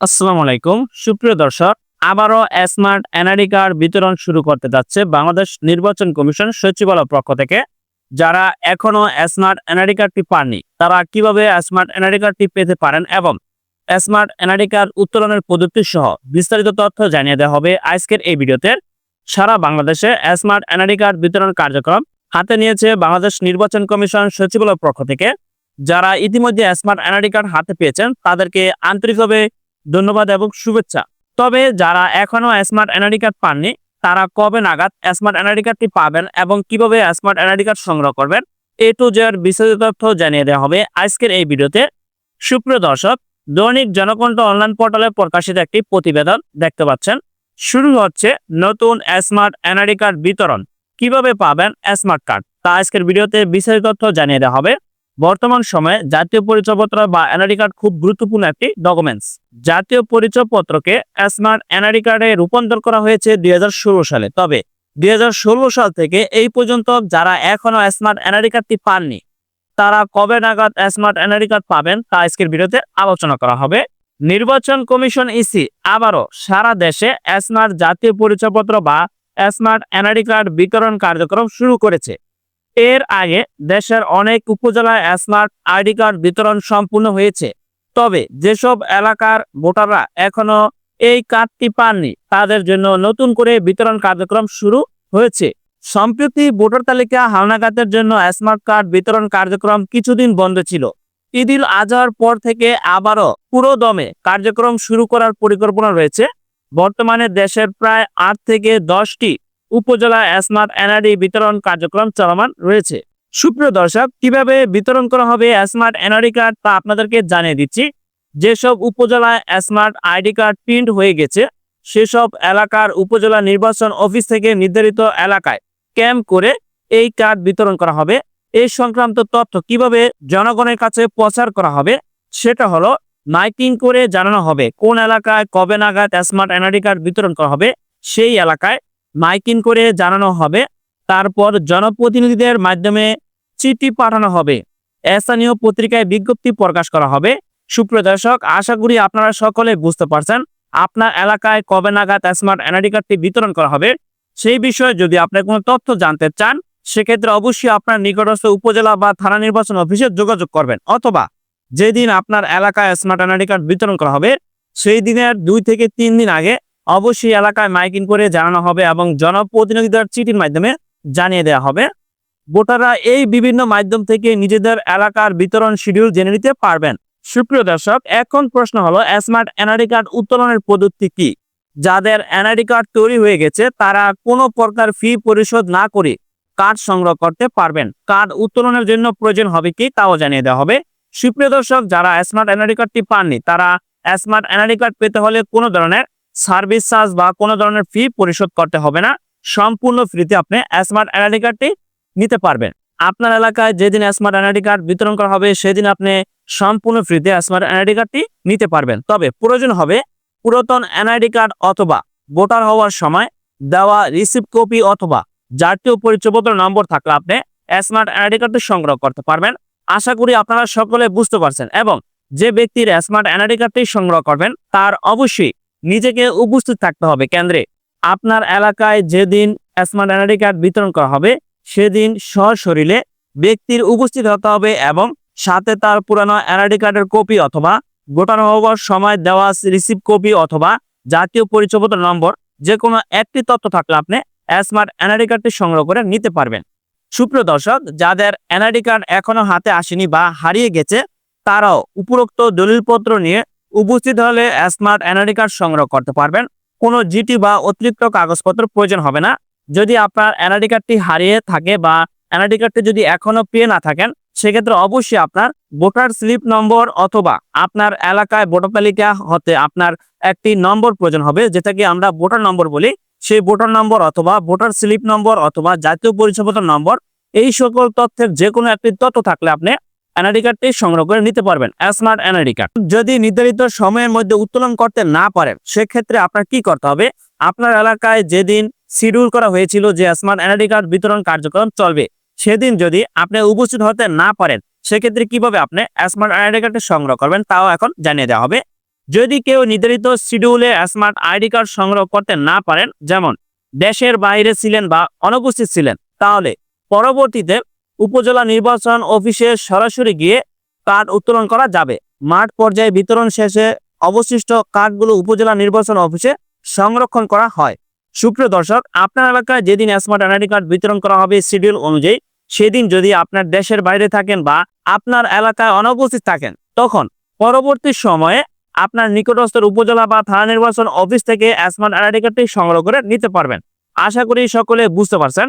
আসসালামু আলাইকুম। সুপ্রিয় দর্শক, আবারও স্মার্ট এনআইডি কার্ড বিতরণ শুরু করতে যাচ্ছে বাংলাদেশ নির্বাচন কমিশন সচিবালয় পক্ষ থেকে। যারা এখনও স্মার্ট এনআইডি কার্ডটি পাননি, তারা কীভাবে স্মার্ট এনআইডি কার্ডটি পেতে পারেন এবং স্মার্ট এনআইডি কার্ড উত্তোলনের পদ্ধতি সহ বিস্তারিত তথ্য জানিয়ে দেওয়া হবে আজকের এই ভিডিওতে। সারা বাংলাদেশে স্মার্ট এনআইডি কার্ড বিতরণ কার্যক্রম হাতে নিয়েছে বাংলাদেশ নির্বাচন কমিশন সচিবালয় পক্ষ থেকে। যারা ইতিমধ্যে স্মার্ট এনআইডি কার্ড হাতে পেয়েছেন, তাদেরকে আন্তরিকভাবে ধন্যবাদ এবং শুভেচ্ছা। তবে যারা এখনও স্মার্ট এনআইডি কার্ড পাননি, তারা কবে নাগাদ স্মার্ট এনআইডি কার্ডটি পাবেন এবং কীভাবে স্মার্ট এনআইডি কার্ড সংগ্রহ করবেন, এ টু জেড বিস্তারিত তথ্য জানিয়ে দেওয়া হবে আজকের এই ভিডিওতে। সুপ্রিয় দর্শক, দৈনিক জনকণ্ঠ অনলাইন পোর্টালে প্রকাশিত একটি প্রতিবেদন দেখতে পাচ্ছেন। শুরু হচ্ছে নতুন স্মার্ট এনআইডি কার্ড বিতরণ। কীভাবে পাবেন স্মার্ট কার্ড তা আজকের ভিডিওতে বিস্তারিত তথ্য জানিয়ে দেওয়া হবে। বর্তমান সময়ে জাতীয় পরিচয়পত্র বা এনআইডি কার্ড খুব গুরুত্বপূর্ণ একটি ডকুমেন্টস জাতীয় পরিচয়পত্রকে স্মার্ট এনআইডি কার্ডে রূপান্তর করা হয়েছে দুই হাজার ষোলো সালে। তবে দুই হাজার ষোলো সাল থেকে এই পর্যন্ত যারা এখনও স্মার্ট এনআইডি কার্ডটি পাননি, তারা কবে নাগাদ স্মার্ট এনআইডি কার্ড পাবেন তা আজকের ভিডিওতে আলোচনা করা হবে। নির্বাচন কমিশন ইসি আবারও সারা দেশে স্মার্ট জাতীয় পরিচয়পত্র বা স্মার্ট এনআইডি কার্ড বিতরণ কার্যক্রম শুরু করেছে। এর আগে দেশের অনেক উপজেলায় স্মার্ট আইডি কার্ড বিতরণ সম্পূর্ণ হয়েছে। তবে যেসব এলাকার ভোটাররা এখনও এই কার্ডটি পাননি, তাদের জন্য নতুন করে বিতরণ কার্যক্রম শুরু হয়েছে। সম্প্রতি ভোটার তালিকা হালনাগাতের জন্য স্মার্ট কার্ড বিতরণ কার্যক্রম কিছুদিন বন্ধ ছিল। ঈদিল আজহার পর থেকে আবারও পুরো দমে কার্যক্রম শুরু করার পরিকল্পনা রয়েছে। বর্তমানে দেশের প্রায় আট থেকে দশটি উপজেলা স্মার্ট এনআরডি বিতরণ কার্যক্রম চলমান রয়েছে। সুপ্রিয় দর্শক, কীভাবে বিতরণ করা হবে স্মার্ট এনআরডি কার্ড তা আপনাদেরকে জানিয়ে দিচ্ছি। যেসব উপজেলায় স্মার্ট আইডি কার্ড প্রিন্ট হয়ে গেছে, সেসব এলাকার উপজেলা নির্বাচন অফিস থেকে নির্ধারিত এলাকায় ক্যাম্প করে এই কার্ড বিতরণ করা হবে। এই সংক্রান্ত তথ্য কীভাবে জনগণের কাছে প্রচার করা হবে, সেটা হলো মাইকিং করে জানানো হবে। কোন এলাকায় কবে নাগাদ স্মার্ট এনআরডি কার্ড বিতরণ করা হবে, সেই এলাকায় মাইকিং করে জানানো হবে। তারপর জনপ্রতিনিধিদের মাধ্যমে চিঠি পাঠানো হবে। স্থানীয় পত্রিকায় বিজ্ঞপ্তি প্রকাশ করা হবে। সুপ্রিয় দর্শক, আশা করি আপনারা সকলে বুঝতে পারছেন, আপনার এলাকায় কবে নাগাদ স্মার্ট এনআইডি কার্ডটি বিতরণ করা হবে। সেই বিষয়ে যদি আপনি কোনো তথ্য জানতে চান, সেক্ষেত্রে অবশ্যই আপনার নিকটস্থ উপজেলা বা থানা নির্বাচন অফিসে যোগাযোগ করবেন অথবা যেদিন আপনার এলাকায় স্মার্ট এনআইডি কার্ড বিতরণ করা হবে, সেই দিনের দুই থেকে তিন দিন আগে অবশ্যই এলাকায় মাইকিং করে জানানো হবে এবং জনপ্রতিনিধিদের চিঠির মাধ্যমে জানিয়ে দেওয়া হবে। ভোটাররা এই বিভিন্ন মাধ্যম থেকে নিজেদের এলাকার বিতরণ শিডিউল জেনে নিতে পারবেন। সুপ্রিয় দর্শক, এখন প্রশ্ন হলো, স্মার্ট এনআইডি কার্ড উত্তোলনের পদ্ধতি কি? যাদের এনআইডি কার্ড তৈরি হয়ে গেছে, তারা কোনো প্রকার ফি পরিশোধ না করে কার্ড সংগ্রহ করতে পারবেন। কার্ড উত্তোলনের জন্য প্রয়োজন হবে কি, তাও জানিয়ে দেওয়া হবে। সুপ্রিয় দর্শক, যারা স্মার্ট এনআইডি কার্ডটি পাননি, তারা স্মার্ট এনআইডি কার্ড পেতে হলে কোনো ধরনের সার্ভিস চার্জ বা কোনো ধরনের ফি পরিশোধ করতে হবে না। সম্পূর্ণ ফ্রিতে আপনি স্মার্ট এনআইডি কার্ডটি নিতে পারবেন। আপনার এলাকায় যেদিন স্মার্ট এনআইডি কার্ড বিতরণ করা হবে, সেদিন আপনি সম্পূর্ণ ফ্রিতে স্মার্ট এনআইডি কার্ডটি নিতে পারবেন। তবে প্রয়োজন হবে পুরাতন এনআইডি কার্ড অথবা ভোটার হওয়ার সময় দেওয়া রিসিপ্ট কপি অথবা জাতীয় পরিচয়পত্র নম্বর থাকলে আপনি স্মার্ট এনআইডি কার্ডটি সংগ্রহ করতে পারবেন। আশা করি আপনারা সকলে বুঝতে পারছেন এবং যে ব্যক্তির স্মার্ট এনআইডি কার্ডটি সংগ্রহ করবেন, তার অবশ্যই নিজেকে উপস্থিত থাকতে হবে কেন্দ্রে। আপনার এলাকায় যেদিন স্মার্ট এনআইডি কার্ড বিতরণ করা হবে, সেদিন সশরীরে ব্যক্তির উপস্থিত হতে হবে এবং সাথে তার পুরানো এনআইডি কার্ডের কপি অথবা ভোটার হওয়ার সময় দেওয়া রিসিভ কপি অথবা জাতীয় পরিচয়পত্র নম্বর যে কোনো একটি তথ্য থাকলে আপনি স্মার্ট এনআইডি কার্ডটি সংগ্রহ করে নিতে পারবেন। সুপ্রিয় দর্শক, যাদের এনআইডি কার্ড এখনও হাতে আসেনি বা হারিয়ে গেছে, তারাও উপরোক্ত দলিলপত্র নিয়ে উপস্থিত হলে স্মার্ট এনআইডি কার্ড সংগ্রহ করতে পারবেন। কোনো জিটি বা অতিরিক্ত কাগজপত্র প্রয়োজন হবে না। যদি আপনার এনআইডি কার্ডটি হারিয়ে থাকে বা এনআইডি কার্ডটি যদি এখনও পেয়ে না থাকেন, সেক্ষেত্রে অবশ্যই আপনার ভোটার স্লিপ নম্বর অথবা আপনার এলাকায় ভোটার তালিকা হতে আপনার একটি নম্বর প্রয়োজন হবে, যেটাকে আমরা ভোটার নম্বর বলি। সেই ভোটার নম্বর অথবা ভোটার স্লিপ নম্বর অথবা জাতীয় পরিচয়পত্র নম্বর এই সকল তথ্যের যে কোনো একটি তথ্য থাকলে আপনি এনআইডি কার্ডটি সংগ্রহ করে নিতে পারবেন স্মার্ট এনআইডি কার্ড যদি নির্ধারিত সময়ের মধ্যে উত্তোলন করতে না পারেন, সেক্ষেত্রে আপনার কি করতে হবে? আপনার এলাকায় যেদিন শিডিউল করা হয়েছিল যে স্মার্ট এনআইডি কার্ড বিতরণ কার্যক্রম চলবে, সেদিন যদি আপনি উপস্থিত হতে না পারেন, সেক্ষেত্রে কীভাবে আপনি স্মার্ট এনআইডি কার্ডটি সংগ্রহ করবেন তাও এখন জানিয়ে দেওয়া হবে। যদি কেউ নির্ধারিত শিডিউলে স্মার্ট আইডি কার্ড সংগ্রহ করতে না পারেন, যেমন দেশের বাইরে ছিলেন বা অনুপস্থিত ছিলেন, তাহলে পরবর্তীতে উপজেলা নির্বাচন অফিসে সরাসরি গিয়ে কার্ড উত্তোলন করা যাবে। মাঠ পর্যায়ে বিতরণ শেষে অবশিষ্ট কার্ডগুলো উপজেলা নির্বাচন অফিসে সংরক্ষণ করা হয়। সুপ্রিয় দর্শক, আপনার এলাকায় যেদিন স্মার্ট এনআইডি কার্ড বিতরণ করা হবে শিডিউল অনুযায়ী, সেদিন যদি আপনার দেশের বাইরে থাকেন বা আপনার এলাকায় অনুপস্থিত থাকেন, তখন পরবর্তী সময়ে আপনার নিকটস্থ উপজেলা বা থানা নির্বাচন অফিস থেকে স্মার্ট এনআইডি কার্ডটি সংগ্রহ করে নিতে পারবেন। আশা করি সকলে বুঝতে পারছেন।